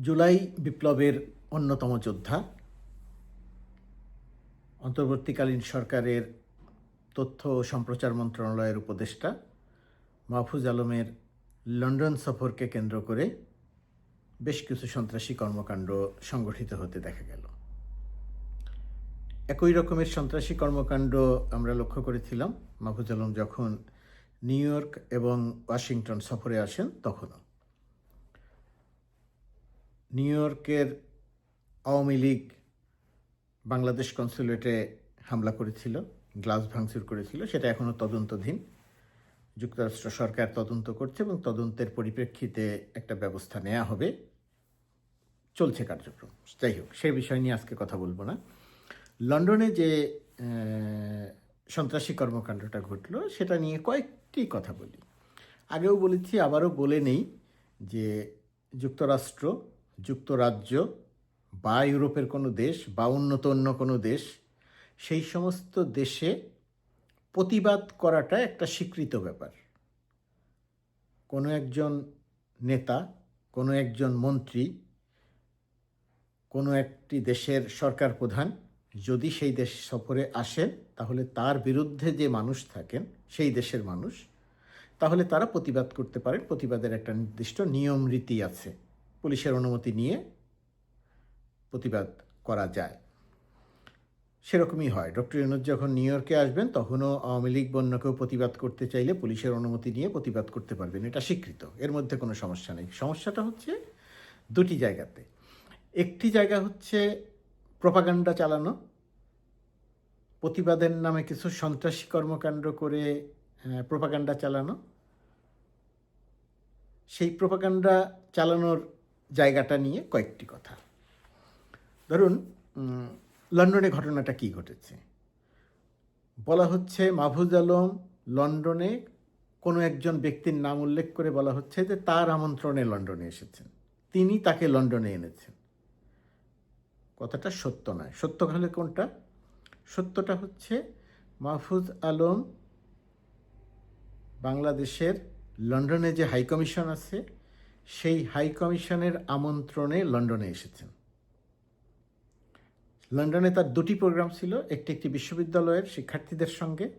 জুলাই বিপ্লবের অন্যতম যোদ্ধা। অন্তর্বর্তীকালীন সরকারের তথ্য ও সম্প্রচার মন্ত্রণালয়ের উপদেষ্টা মাহফুজ আলমের লন্ডন সফরকে কেন্দ্র করে বেশ কিছু সন্ত্রাসী কর্মকাণ্ড সংগঠিত হতে দেখা গেল। একই রকমের সন্ত্রাসী কর্মকাণ্ড আমরা লক্ষ্য করেছিলাম। মাহফুজ আলম যখন নিউ ইয়র্ক এবং ওয়াশিংটন সফরে আসেন, তখনও। নিউ ইয়র্কের আওয়ামী লীগ বাংলাদেশ কনসুলেটে হামলা করেছিল, গ্লাস ভাঙচুর করেছিল, সেটা এখনও তদন্তধীন। যুক্তরাষ্ট্র সরকার তদন্ত করছে এবং তদন্তের পরিপ্রেক্ষিতে একটা ব্যবস্থা নেওয়া হবে। চলছে কার্যক্রম। যাই হোক, সে বিষয় নিয়ে আজকে কথা বলব না। লন্ডনে যে সন্ত্রাসী কর্মকাণ্ডটা ঘটলো, সেটা নিয়ে কয়েকটি কথা বলি। আগেও বলেছি, আবারও বলে নেই যে যুক্তরাষ্ট্র যুক্তরাজ্য বা ইউরোপের কোনো দেশ বা উন্নত অন্য কোনো দেশ, সেই সমস্ত দেশে প্রতিবাদ করাটা একটা স্বীকৃত ব্যাপার। কোনো একজন নেতা, কোনো একজন মন্ত্রী, কোনো একটি দেশের সরকার প্রধান যদি সেই দেশ সফরে আসেন, তাহলে তার বিরুদ্ধে যে মানুষ থাকেন, সেই দেশের মানুষ, তাহলে তারা প্রতিবাদ করতে পারেন। প্রতিবাদের একটা নির্দিষ্ট নিয়ম রীতি আছে। পুলিশের অনুমতি নিয়ে প্রতিবাদ করা যায়। সেরকমই হয়। ডক্টর ইউনুস যখন নিউ ইয়র্কে আসবেন, তখনও আওয়ামী লীগ বন্য কেউ প্রতিবাদ করতে চাইলে পুলিশের অনুমতি নিয়ে প্রতিবাদ করতে পারবেন। এটা স্বীকৃত। এর মধ্যে কোনো সমস্যা নেই। সমস্যাটা হচ্ছে দুটি জায়গাতে। একটি জায়গা হচ্ছে প্রপাগান্ডা চালানো। প্রতিবাদের নামে কিছু সন্ত্রাসী কর্মকাণ্ড করে প্রপাগান্ডা চালানো। সেই প্রপাগান্ডা চালানোর জায়গাটা নিয়ে কয়েকটি কথা। ধরুন লন্ডনে ঘটনাটা কি ঘটেছে? বলা হচ্ছে মাহফুজ আলম লন্ডনে কোনো একজন ব্যক্তির নাম উল্লেখ করে বলা হচ্ছে যে তার আমন্ত্রণে লন্ডনে এসেছেন। তিনি তাকে লন্ডনে এনেছেন। কথাটা সত্য নয়। সত্য হলে কোনটা? সত্যটা হচ্ছে মাহফুজ আলম বাংলাদেশের লন্ডনে যে হাইকমিশন আছে সেই হাই কমিশনের আমন্ত্রণে লন্ডনে এসেছেন। লন্ডনে তার দুটি প্রোগ্রাম ছিল, একটি একটি বিশ্ববিদ্যালয়ের শিক্ষার্থীদের সঙ্গে।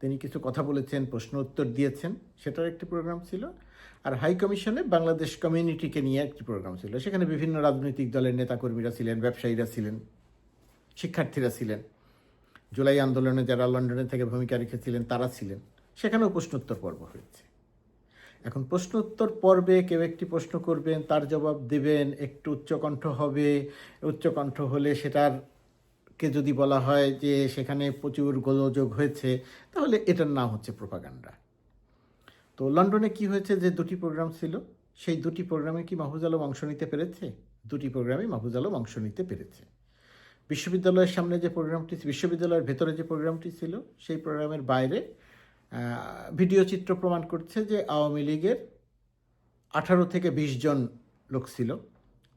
তিনি কিছু কথা বলেছেন, প্রশ্ন উত্তর দিয়েছেন সেটার একটি প্রোগ্রাম ছিল। আর হাই কমিশনে বাংলাদেশ কমিউনিটিকে নিয়ে একটি প্রোগ্রাম ছিল। সেখানে বিভিন্ন রাজনৈতিক দলের নেতাকর্মীরা ছিলেন, ব্যবসায়ীরা ছিলেন, শিক্ষার্থীরা ছিলেন। জুলাই আন্দোলনে যারা লন্ডনে থেকে ভূমিকা রেখেছিলেন, তারা ছিলেন। সেখানেও প্রশ্নোত্তর পর্ব হয়েছে। এখন প্রশ্ন উত্তর পর্বে কেউ একটি প্রশ্ন করবেন, তার জবাব দেবেন, একটু উচ্চকণ্ঠ হবে। উচ্চকণ্ঠ হলে সেটার কে যদি বলা হয় যে সেখানে প্রচুর গোলযোগ হয়েছে, তাহলে এটার নাম হচ্ছে প্রোপাগান্ডা। তো লন্ডনে কি হয়েছে যে দুটি প্রোগ্রাম ছিল? সেই দুটি প্রোগ্রামে কি মাহফুজ আলম অংশ নিতে পেরেছে? দুটি প্রোগ্রামে মাহফুজ আলম অংশ নিতে পেরেছে। বিশ্ববিদ্যালয়ের সামনে যে প্রোগ্রামটি, বিশ্ববিদ্যালয়ের ভেতরে যে প্রোগ্রামটি ছিল, সেই প্রোগ্রামের বাইরে ভিডিও চিত্র প্রমাণ করছে যে আওয়ামী লীগের আঠারো থেকে বিশ জন লোক ছিল।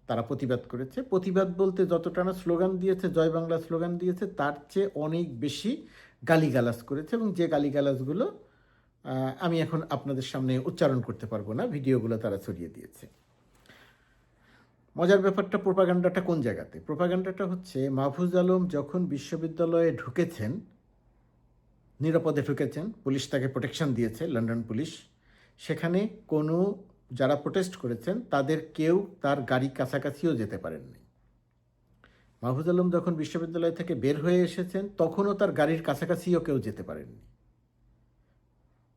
তারা প্রতিবাদ করেছে। প্রতিবাদ বলতে যতটা না স্লোগান দিয়েছে, জয় বাংলা স্লোগান দিয়েছে, তার চেয়ে অনেক বেশি গালিগালাজ করেছে এবং যে গালিগালাজগুলো আমি এখন আপনাদের সামনে উচ্চারণ করতে পারব না, ভিডিওগুলো তারা ছড়িয়ে দিয়েছে। মজার ব্যাপারটা প্রোপাগান্ডাটা কোন জায়গাতে? প্রোপাগান্ডাটা হচ্ছে মাহফুজ আলম যখন বিশ্ববিদ্যালয়ে ঢুকেছেন নিরাপদে ঢুকেছেন। পুলিশ তাকে প্রোটেকশন দিয়েছে লন্ডন পুলিশ। সেখানে কোনো যারা প্রোটেস্ট করেছেন, তাদের কেউ তার গাড়ি কাছাকাছিও যেতে পারেননি। মাহফুজ আলম যখন বিশ্ববিদ্যালয় থেকে বের হয়ে এসেছেন, তখনও তার গাড়ির কাছাকাছিও কেউ যেতে পারেননি।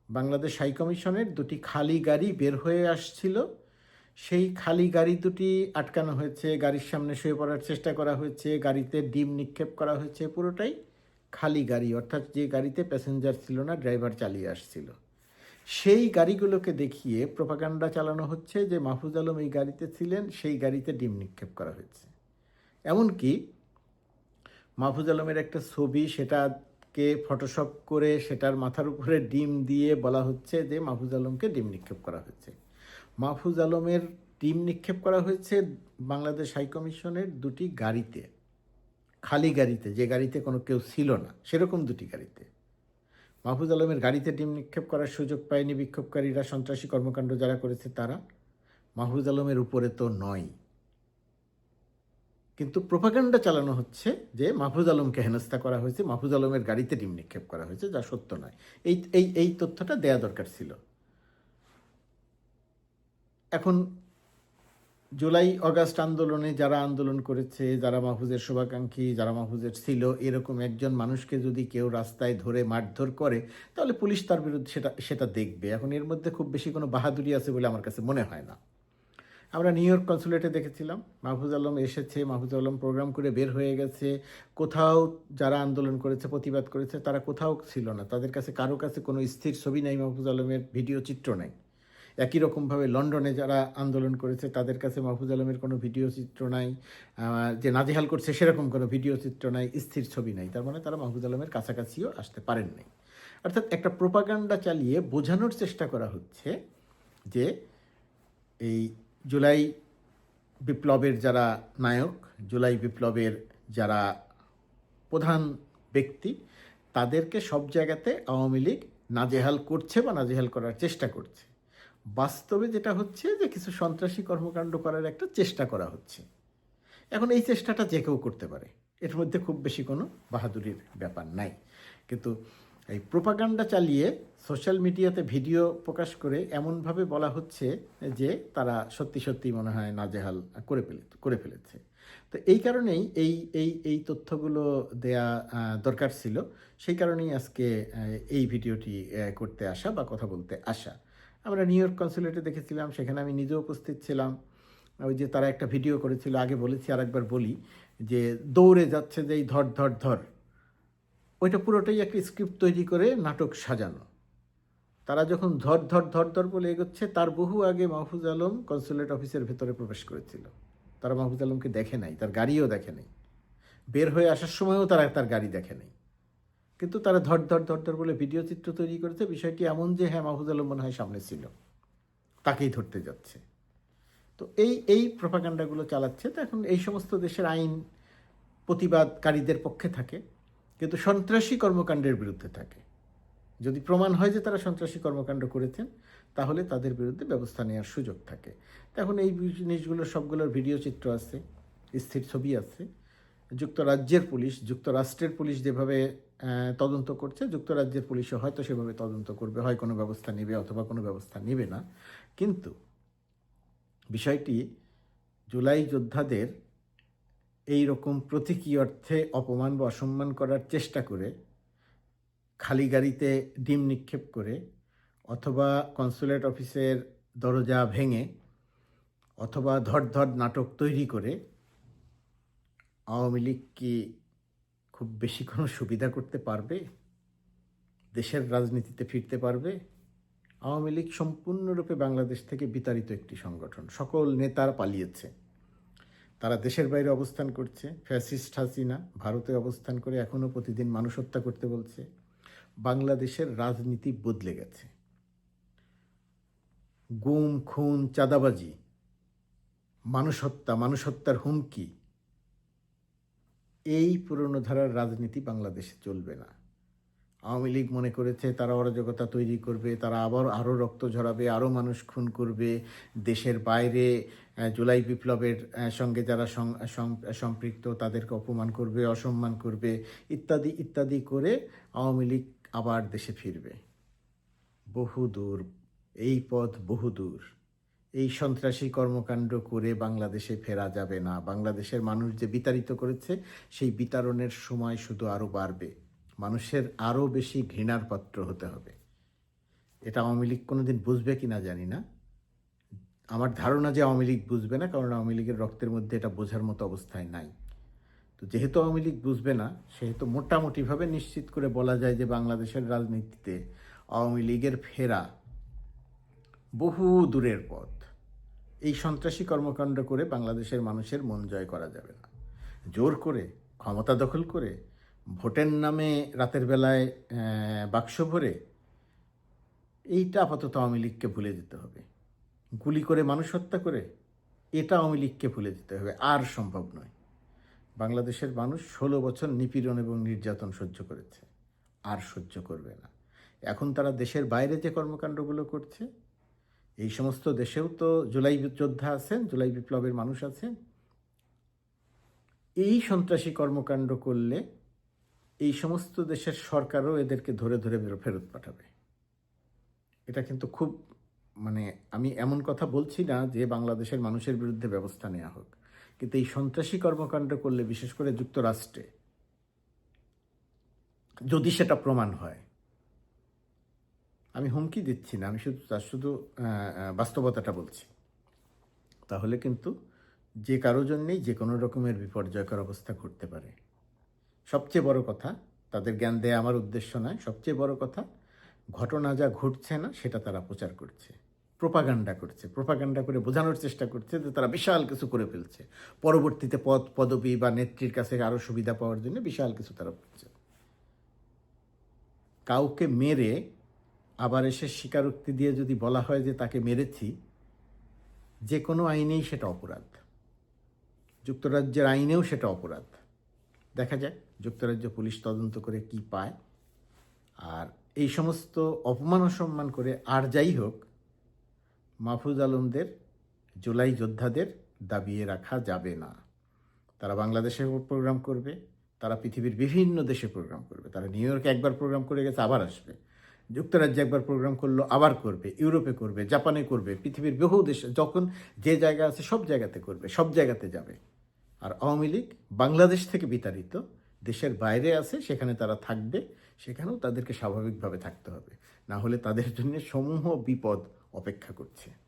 বাংলাদেশ হাই কমিশনের দুটি খালি গাড়ি বের হয়ে আসছিল। সেই খালি গাড়ি দুটি আটকানো হয়েছে, গাড়ির সামনে শুয়ে পড়ার চেষ্টা করা হয়েছে, গাড়িতে ডিম নিক্ষেপ করা হয়েছে, পুরোটাই খালি গাড়ি, অর্থাৎ যে গাড়িতে প্যাসেঞ্জার ছিল না ড্রাইভার চালিয়ে আসছিল। সেই গাড়িগুলোকে দেখিয়ে প্রপাগান্ডা চালানো হচ্ছে যে মাহফুজ আলম এই গাড়িতে ছিলেন, সেই গাড়িতে ডিম নিক্ষেপ করা হয়েছে। এমনকি মাহফুজ আলমের একটা ছবি, সেটাকে ফটোশপ করে সেটার মাথার উপরে ডিম দিয়ে বলা হচ্ছে যে মাহফুজ আলমকে ডিম নিক্ষেপ করা হয়েছে। মাহফুজ আলমের ডিম নিক্ষেপ করা হয়েছে বাংলাদেশ হাইকমিশনের দুটি গাড়িতে। খালি গাড়িতে, যে গাড়িতে কোনো কেউ ছিল না, সেরকম দুটি গাড়িতে। মাহফুজ আলমের গাড়িতে ডিম নিক্ষেপ করার সুযোগ পায়নি বিক্ষোভকারীরা, সন্ত্রাসী কর্মকাণ্ড যারা করেছে তারা। মাহফুজ আলমের উপরে তো নয়। কিন্তু প্রোপাগান্ডা চালানো হচ্ছে যে মাহফুজ আলমকে হেনস্থা করা হয়েছে, মাহফুজ আলমের গাড়িতে ডিম নিক্ষেপ করা হয়েছে, যা সত্য নয়। এই এই এই তথ্যটা দেয়া দরকার ছিল। এখন জুলাই অগাস্ট আন্দোলনে যারা আন্দোলন করেছে, যারা মাহফুজের শুভাকাঙ্ক্ষী, যারা মাহফুজের ছিল, এরকম একজন মানুষকে যদি কেউ রাস্তায় ধরে মারধর করে, তাহলে পুলিশ তার বিরুদ্ধে সেটা সেটা দেখবে। এখন এর মধ্যে খুব বেশি কোনো বাহাদুরি আছে বলে আমার কাছে মনে হয় না। আমরা নিউ ইয়র্ক কনসুলেটে দেখেছিলাম, মাহফুজ আলম এসেছে, মাহফুজ আলম প্রোগ্রাম করে বের হয়ে গেছে। কোথাও যারা আন্দোলন করেছে, প্রতিবাদ করেছে, তারা কোথাও ছিল না। তাদের কাছে, কারও কাছে কোনো স্থির ছবি নাই মাহফুজ আলমের, ভিডিও চিত্র নাই। একই রকমভাবে লন্ডনে যারা আন্দোলন করেছে, তাদের কাছে মাহফুজ আলমের কোনো ভিডিও চিত্র নাই যে নাজেহাল করছে সেরকম কোনো ভিডিও চিত্র নাই, স্থির ছবি নাই। তার মানে তারা মাহফুজ আলমের কাছাকাছিও আসতে পারেন নাই। অর্থাৎ একটা প্রোপাগান্ডা চালিয়ে বোঝানোর চেষ্টা করা হচ্ছে যে এই জুলাই বিপ্লবের যারা নায়ক, জুলাই বিপ্লবের যারা প্রধান ব্যক্তি, তাদেরকে সব জায়গাতে আওয়ামী লীগ নাজেহাল করছে বা নাজেহাল করার চেষ্টা করছে। বাস্তবে যেটা হচ্ছে যে কিছু সন্ত্রাসী কর্মকাণ্ড করার একটা চেষ্টা করা হচ্ছে। এখন এই চেষ্টাটা যে কেউ করতে পারে, এর মধ্যে খুব বেশি কোনো বাহাদুরির ব্যাপার নাই। কিন্তু এই প্রোপাগান্ডা চালিয়ে সোশ্যাল মিডিয়াতে ভিডিও প্রকাশ করে এমনভাবে বলা হচ্ছে যে তারা সত্যি সত্যি মনে হয় নাজেহাল করে ফেলে করে ফেলেছে। তো এই কারণেই এই এই এই তথ্যগুলো দেয়া দরকার ছিল। সেই কারণেই আজকে এই ভিডিওটি করতে আসা বা কথা বলতে আসা। আমরা নিউ ইয়র্ক কনসুলেটে দেখেছিলাম, সেখানে আমি নিজেও উপস্থিত ছিলাম। ওই যে তারা একটা ভিডিও করেছিল, আগে বলেছি, আরেকবার বলি, যে দৌড়ে যাচ্ছে যে এই ধর ধর ধর। ওইটা পুরোটাই একটা স্ক্রিপ্ট তৈরি করে নাটক সাজানো। তারা যখন ধর ধর ধর ধর বলে এগোচ্ছে, তার বহু আগে মাহফুজ আলম কনসুলেট অফিসের ভেতরে প্রবেশ করেছিল। তারা মাহফুজ আলমকে দেখে নাই, তার গাড়িও দেখে নাই। বের হয়ে আসার সময়ও তারা তার গাড়ি দেখে নাই। কিন্তু তারা ধর ধর ধর ধর বলে ভিডিও চিত্র তৈরি করেছে। বিষয়টি এমন যে হ্যাঁ মাহফুজ আলম মনে হয় সামনে ছিল। তাকেই ধরতে যাচ্ছে। তো এই এই প্রপাগান্ডাগুলো চালাচ্ছে। তো এখন এই সমস্ত দেশের আইন প্রতিবাদকারীদের পক্ষে থাকে, কিন্তু সন্ত্রাসী কর্মকাণ্ডের বিরুদ্ধে থাকে। যদি প্রমাণ হয় যে তারা সন্ত্রাসী কর্মকাণ্ড করেছেন, তাহলে তাদের বিরুদ্ধে ব্যবস্থা নেওয়ার সুযোগ থাকে। এখন এই জিনিসগুলোর সবগুলোর ভিডিও চিত্র আছে, স্থির ছবি আছে। যুক্তরাজ্যের পুলিশ, যুক্তরাষ্ট্রের পুলিশ যেভাবে তদন্ত করছে। যুক্তরাজ্যের পুলিশও হয়তো সেভাবে তদন্ত করবে। হয় কোনো ব্যবস্থা নেবে অথবা কোনো ব্যবস্থা নেবে না। কিন্তু বিষয়টি জুলাই যোদ্ধাদের এই রকম প্রতীকী অর্থে অপমান বা অসম্মান করার চেষ্টা করে, খালি গাড়িতে ডিম নিক্ষেপ করে অথবা কনসুলেট অফিসের দরজা ভেঙে অথবা ধর ধর নাটক তৈরি করে আওয়ামী লীগ কি খুব বেশি কোনো সুবিধা করতে পারবে, দেশের রাজনীতিতে ফিরতে পারবে। আওয়ামী লীগ সম্পূর্ণরূপে বাংলাদেশ থেকে বিতাড়িত একটি সংগঠন। সকল নেতারা পালিয়েছে। তারা দেশের বাইরে অবস্থান করছে। ফ্যাসিস্ট হাসিনা ভারতে অবস্থান করে এখনও প্রতিদিন মানুষ হত্যা করতে বলছে। বাংলাদেশের রাজনীতি বদলে গেছে। গুম, খুন, চাঁদাবাজি, মানুষ হত্যা, মানুষ হত্যার হুমকি এই পুরনো ধারার রাজনীতি বাংলাদেশে চলবে না। আওয়ামী লীগ মনে করেছে, তারা অরাজকতা তৈরি করবে, তারা আবার আরও রক্ত ঝরাবে, আরও মানুষ খুন করবে। দেশের বাইরে জুলাই বিপ্লবের সঙ্গে যারা সম্পৃক্ত, তাদেরকে অপমান করবে, অসম্মান করবে, ইত্যাদি ইত্যাদি করে আওয়ামী লীগ আবার দেশে ফিরবে। বহুদূর, এই পথ বহুদূর। এই সন্ত্রাসী কর্মকাণ্ড করে বাংলাদেশে ফেরা যাবে না। বাংলাদেশের মানুষ যে বিতাড়িত করেছে, সেই বিতাড়নের সময় শুধু আরও বাড়বে। মানুষের আরও বেশি ঘৃণার পাত্র হতে হবে। এটা আওয়ামী লীগ কোনোদিন বুঝবে কি না জানি না। আমার ধারণা যে আওয়ামী লীগ বুঝবে না, কারণ আওয়ামী লীগের রক্তের মধ্যে এটা বোঝার মতো অবস্থায় নাই। তো যেহেতু আওয়ামী লীগ বুঝবে না, সেহেতু মোটামুটিভাবে নিশ্চিত করে বলা যায় যে বাংলাদেশের রাজনীতিতে আওয়ামী লীগের ফেরা বহু দূরের পথ। এই সন্ত্রাসী কর্মকাণ্ড করে বাংলাদেশের মানুষের মন জয় করা যাবে না। জোর করে, ক্ষমতা দখল করে, ভোটের নামে রাতের বেলায় বাক্স ভরে এইটা আপাতত আওয়ামী লীগকে ভুলে দিতে হবে। গুলি করে মানুষ হত্যা করে, এটা আওয়ামী লীগকে ভুলে দিতে হবে। আর সম্ভব নয়। বাংলাদেশের মানুষ ষোলো বছর নিপীড়ন এবং নির্যাতন সহ্য করেছে। আর সহ্য করবে না। এখন তারা দেশের বাইরে যে কর্মকাণ্ডগুলো করছে এই সমস্ত দেশেও তো জুলাই যোদ্ধা আছেন, জুলাই বিপ্লবের মানুষ আছেন। এই সন্ত্রাসী কর্মকাণ্ড করলে এই সমস্ত দেশের সরকারও এদেরকে ধরে ধরে ফেরত পাঠাবে। এটা কিন্তু খুব মানে আমি এমন কথা বলছি না যে বাংলাদেশের মানুষের বিরুদ্ধে ব্যবস্থা নেওয়া হোক। কিন্তু এই সন্ত্রাসী কর্মকাণ্ড করলে, বিশেষ করে যুক্তরাষ্ট্রে, যদি সেটা প্রমাণ হয় আমি হুমকি দিচ্ছি না, আমি শুধু তার শুধু বাস্তবতাটা বলছি। তাহলে কিন্তু যে কারও জন্যেই যে কোনো রকমের বিপর্যয়কর অবস্থা ঘটতে পারে। সবচেয়ে বড় কথা, তাদের জ্ঞান দেয়া আমার উদ্দেশ্য নয়, সবচেয়ে বড় কথা, ঘটনা যা ঘটছে না, সেটা তারা প্রচার করছে। প্রোপাগান্ডা করছে, প্রোপাগান্ডা করে বোঝানোর চেষ্টা করছে যে তারা বিশাল কিছু করে ফেলছে। পরবর্তীতে পদ, পদবি বা নেত্রীর কাছে আরও সুবিধা পাওয়ার জন্য বিশাল কিছু তারা করছে। কাউকে মেরে আবার এসে স্বীকারোক্তি দিয়ে যদি বলা হয় যে তাকে মেরেছি, যে কোনো আইনেই সেটা অপরাধ। যুক্তরাজ্যের আইনেও সেটা অপরাধ। দেখা যাক যুক্তরাজ্য পুলিশ তদন্ত করে কি পায়। আর এই সমস্ত অপমান অসম্মান করে আর যাই হোক, মাহফুজ আলমদের, জুলাই যোদ্ধাদের দাবিয়ে রাখা যাবে না। তারা বাংলাদেশে প্রোগ্রাম করবে, তারা পৃথিবীর বিভিন্ন দেশে প্রোগ্রাম করবে। তারা নিউ ইয়র্কে একবার প্রোগ্রাম করে গেছে, আবার আসবে। যুক্তরাজ্যে একবার প্রোগ্রাম করল, আবার করবে ইউরোপে করবে জাপানে করবে, পৃথিবীর বহু দেশে, যখন যে জায়গা আছে সব জায়গাতে করবে, সব জায়গাতে যাবে। আর আওয়ামী লীগ বাংলাদেশ থেকে বিতাড়িত, দেশের বাইরে আছে, সেখানে তারা থাকবে, সেখানেও তাদেরকে স্বাভাবিকভাবে থাকতে হবে। না হলে তাদের জন্য সমূহ বিপদ অপেক্ষা করছে।